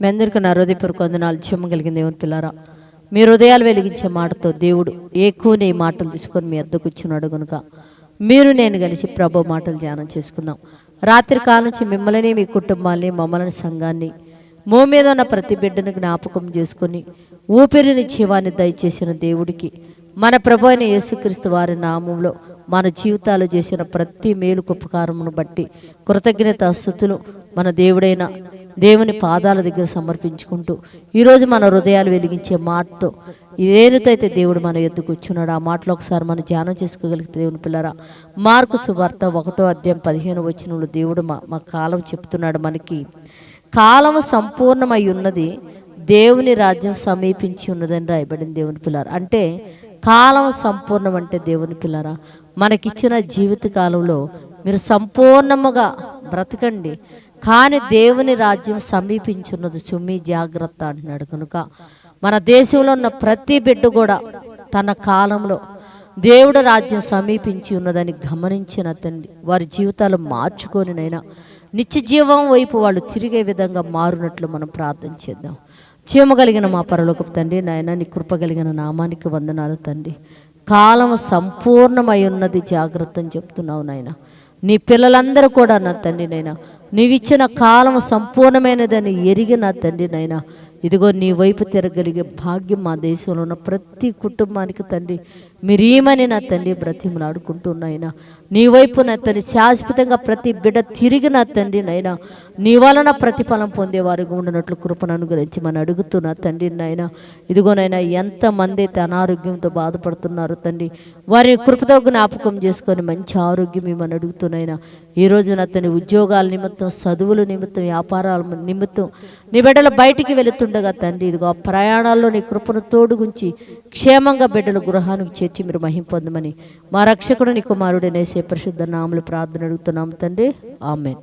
మీ అందరికీ నా హృదయపూర్వక వందనాలు. చెమ్మగలిగిన దేవుని పిల్లారా మీ హృదయాలు వెలిగించే మాటతో దేవుడు ఎక్కువనే మాటలు తీసుకొని మీ అద్దకు కూర్చున్నాడు కనుక మీరు నేను కలిసి ప్రభు మాటలు ధ్యానం చేసుకుందాం. రాత్రి కాలం నుంచి మిమ్మల్ని మీ కుటుంబాన్ని మమ్మల్ని సంఘాన్ని మో మీద ఉన్న ప్రతి బిడ్డను జ్ఞాపకం చేసుకొని ఊపిరిని జీవాన్ని దయచేసిన దేవుడికి మన ప్రభు అయిన యేసుక్రీస్తు వారి నామంలో మన జీవితాలు చేసిన ప్రతి మేలు ఉపకారమును బట్టి కృతజ్ఞత స్థుతులు మన దేవుడైన దేవుని పాదాల దగ్గర సమర్పించుకుంటూ ఈరోజు మన హృదయాలు వెలిగించే మాటతో ఇదేనుతో అయితే దేవుడు మన ఎద్దుకు కూర్చున్నాడు ఆ మాటలో ఒకసారి మనం ధ్యానం చేసుకోగలిగితే దేవుని పిల్లరా మార్కు సువార్త ఒకటో అధ్యాయం పదిహేను వచనంలో దేవుడు మా మా కాలం చెప్తున్నాడు మనకి. కాలం సంపూర్ణమై ఉన్నది దేవుని రాజ్యం సమీపించి ఉన్నదని రాయబడింది దేవుని పిల్లరా. అంటే కాలం సంపూర్ణం అంటే దేవుని పిల్లరా మనకిచ్చిన జీవిత కాలంలో మీరు సంపూర్ణముగా బ్రతకండి. కానీ దేవుని రాజ్యం సమీపించున్నది సుమ్మి జాగ్రత్త అంటున్నాడు. కనుక మన దేశంలో ఉన్న ప్రతి బిడ్డ కూడా తన కాలంలో దేవుడు రాజ్యం సమీపించి ఉన్నదని గమనించిన తండ్రి వారి జీవితాలు మార్చుకొనినైనా నిత్య జీవం వైపు వాళ్ళు తిరిగే విధంగా మారునట్లు మనం ప్రార్థన చేద్దాం. చీమ కలిగిన మా పరలోకపు తండ్రి నాయన నీ కృప కలిగిన నామానికి వందనాలు తండ్రి. కాలం సంపూర్ణమై ఉన్నది జాగ్రత్త అని చెప్తున్నావు నాయన. నీ పిల్లలందరూ కూడా నా తండ్రి నైనా నీవిచ్చిన కాలం సంపూర్ణమైనదని ఎరిగిన తండ్రి నాయన. ఇదిగో నీ వైపు తిరగలిగే భాగ్యం మా దేశంలో ఉన్న ప్రతి కుటుంబానికి తండ్రి. మీరేమని నా తండ్రి బ్రతిమలాడుకుంటున్నాయినా నీ వైపు నా తండ్రి శాశ్వతంగా ప్రతి బిడ్డ తిరిగి నా తండ్రి నైనా నీ వలన ప్రతిఫలం పొందేవారుగా వారికి ఉండినట్లు కృపను అనుగ్రహించి మనం అడుగుతున్నా తండ్రి నాయన. ఇదిగోనైనా ఎంతమంది అయితే అనారోగ్యంతో బాధపడుతున్నారు తండ్రి. వారి కృపతో జ్ఞాపకం చేసుకొని మంచి ఆరోగ్యం ఇవ్వమని అడుగుతున్నాయినా ఈ అతని ఉద్యోగాల నిమిత్తం చదువుల నిమిత్తం వ్యాపారాల నిమిత్తం నీ బిడ్డలు బయటికి వెళుతుండగా తండ్రి ఇదిగో ప్రయాణాల్లో నీ కృపను తోడుగుంచి క్షేమంగా బిడ్డలు గృహానికి చేర్చి మీరు మహింపొందమని మా రక్షకుడు నీ కుమారుడనేసే పరిశుద్ధ నామలు ప్రార్థన అడుగుతున్నాం తండ్రి. ఆమెన్.